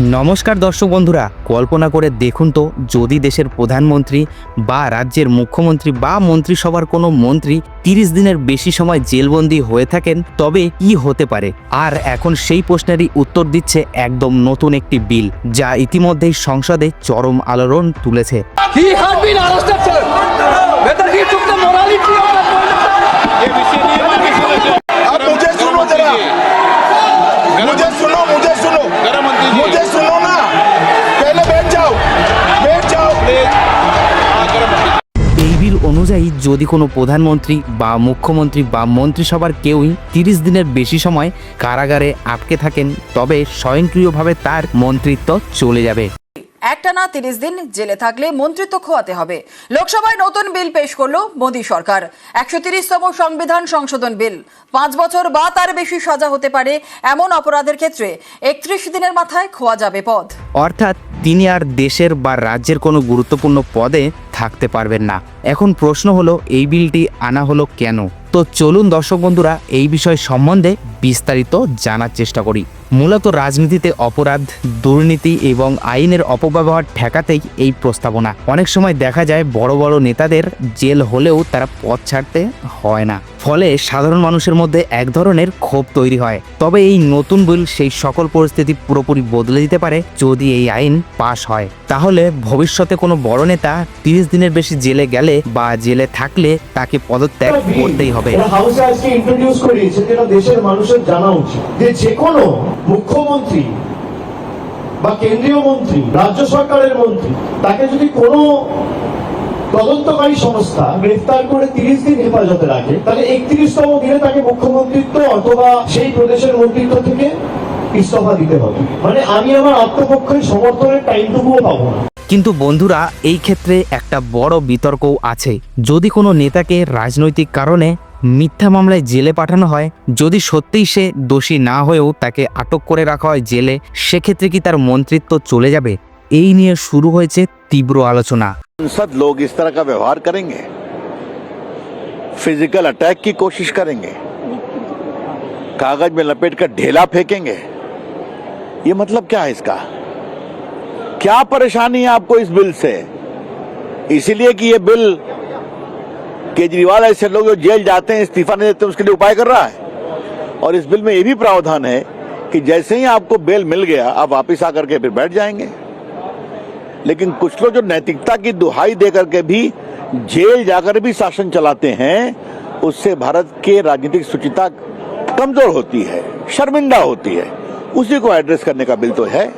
নমস্কার দর্শক বন্ধুরা, কল্পনা করে দেখুন তো, যদি দেশের প্রধানমন্ত্রী বা রাজ্যের মুখ্যমন্ত্রী বা মন্ত্রিসভার কোনো মন্ত্রী তিরিশ দিনের বেশি সময় জেলবন্দি হয়ে থাকেন, তবে কি হতে পারে? আর এখন সেই প্রশ্নেরই উত্তর দিচ্ছে একদম নতুন একটি বিল, যা ইতিমধ্যেই সংসদে চরম আলোড়ন তুলেছে। অনুযায়ী যদি কোনো প্রধানমন্ত্রী বা মুখ্যমন্ত্রী বা মন্ত্রিসভার কেউই তিরিশ দিনের বেশি সময় কারাগারে আটকে থাকেন তবে স্বয়ংক্রিয়ভাবে তার মন্ত্রিত্ব চলে যাবে। একটানা তিরিশ দিন জেলে থাকলে মন্ত্রিত্ব খোয়াতে হবে। লোকসভায় নতুন বিল পেশ করল মোদী সরকার। একশো তিরিশতম সংবিধান সংশোধন বিল। পাঁচ বছর বা তার বেশি সাজা হতে পারে এমন অপরাধের ক্ষেত্রে একত্রিশ দিনের মাথায় খোয়া যাবে পদ অর্থাৎ তিনি আর দেশের বা রাজ্যের কোনো গুরুত্বপূর্ণ পদে থাকতে পারবেন না। এখন প্রশ্ন হলো, এই বিলটি আনা হলো কেন? তো চলুন দর্শক বন্ধুরা, এই বিষয় সম্বন্ধে বিস্তারিত জানার চেষ্টা করি। মূলত রাজনীতিতে অপরাধ, দুর্নীতি এবং আইনের অপব্যবহার ঠেকাতেই এই প্রস্তাবনা। অনেক সময় দেখা যায় বড় বড় নেতাদের জেল হলেও তারা পথ ছাড়তে হয় না। ফলে সাধারণ মানুষের মধ্যে এক ধরনের ক্ষোভ তৈরি হয়। তবে এই নতুন বিল সেই সকল পরিস্থিতি পুরোপুরি বদলে দিতে পারে যদি এই আইন পাশ হয়। তাহলে ভবিষ্যতে কোনো বড় নেতা তিরিশ দিনের বেশি জেলে গেলে বা জেলে থাকলে তাকে পদত্যাগ করতেই হবে। আজকে ইন্ট্রোডিউস করিয়েছে যেটা দেশের মানুষের জানা উচিত। যে কোনো মুখ্যমন্ত্রী বা কেন্দ্রীয় মন্ত্রী, রাজ্য সরকারের মন্ত্রী, তাকে যদি কোনো তদন্তকারী সংস্থা গ্রেফতার করে তিরিশ দিন হেফাজতে রাখে, তাহলে একত্রিশতম দিনে তাকে মুখ্যমন্ত্রিত্ব অথবা সেই প্রদেশের মন্ত্রিত্ব থেকে ইস্তফা দিতে হবে। মানে আমি আমার আত্মপক্ষের সমর্থনের টাইমটুকুও পাবো না। কিন্তু বন্ধুরা, এই ক্ষেত্রে একটা বড় বিতর্কও আছে। যদি কোনো নেতাকে রাজনৈতিক কারণে মিথ্যা মামলায় জেলে পাঠানো হয় যদি সত্যিই সে দোষী না হয়েও তাকে আটক করে রাখা হয় জেলে সেক্ষেত্রে কি তার মন্ত্রিত্ব চলে যাবে এই নিয়ে শুরু হয়েছে তীব্র আলোচনা सांसद लोग इस तरह का व्यवहार करेंगे फिजिकल अटैक की कोशिश करेंगे कागज में लपेट कर ढेला फेंकेंगे ये मतलब क्या है इसका क्या परेशानी है आपको इस बिल से इसीलिए कि ये बिल केजरीवाल ऐसे लोग जो जेल जाते हैं, इस्तीफा नहीं देते, उसके लिए उपाय कर रहा है। और इस बिल में ये भी प्रावधान है कि जैसे ही आपको बेल मिल गया, आप वापिस आकर के फिर बैठ जाएँगे। लेकिन कुछ लोग जो नैतिकता की दुहाई देकर के भी जेल जाकर भी शासन चलाते हैं, उससे भारत के राजनीतिक सुचिता कमज़ोर होती है, शर्मिंदा होती है। उसी को एड्रेस करने का बिल तो है,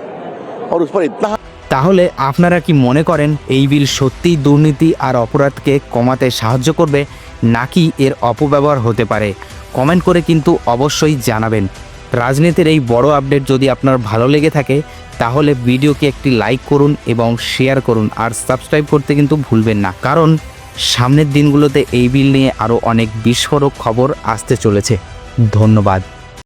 और उस पर इतना তাহলে আপনারা কি মনে করেন এই বিল সত্যিই দুর্নীতি আর অপরাধকে কমাতে সাহায্য করবে, নাকি এর অপব্যবহার হতে পারে? কমেন্ট করে কিন্তু অবশ্যই জানাবেন। রাজনীতির এই বড় আপডেট যদি আপনার ভালো লেগে থাকে, তাহলে ভিডিওকে একটি লাইক করুন এবং শেয়ার করুন, আর সাবস্ক্রাইব করতে কিন্তু ভুলবেন না। কারণ সামনের দিনগুলোতে এই বিল নিয়ে আরও অনেক বিস্ফোরক খবর আসতে চলেছে। ধন্যবাদ।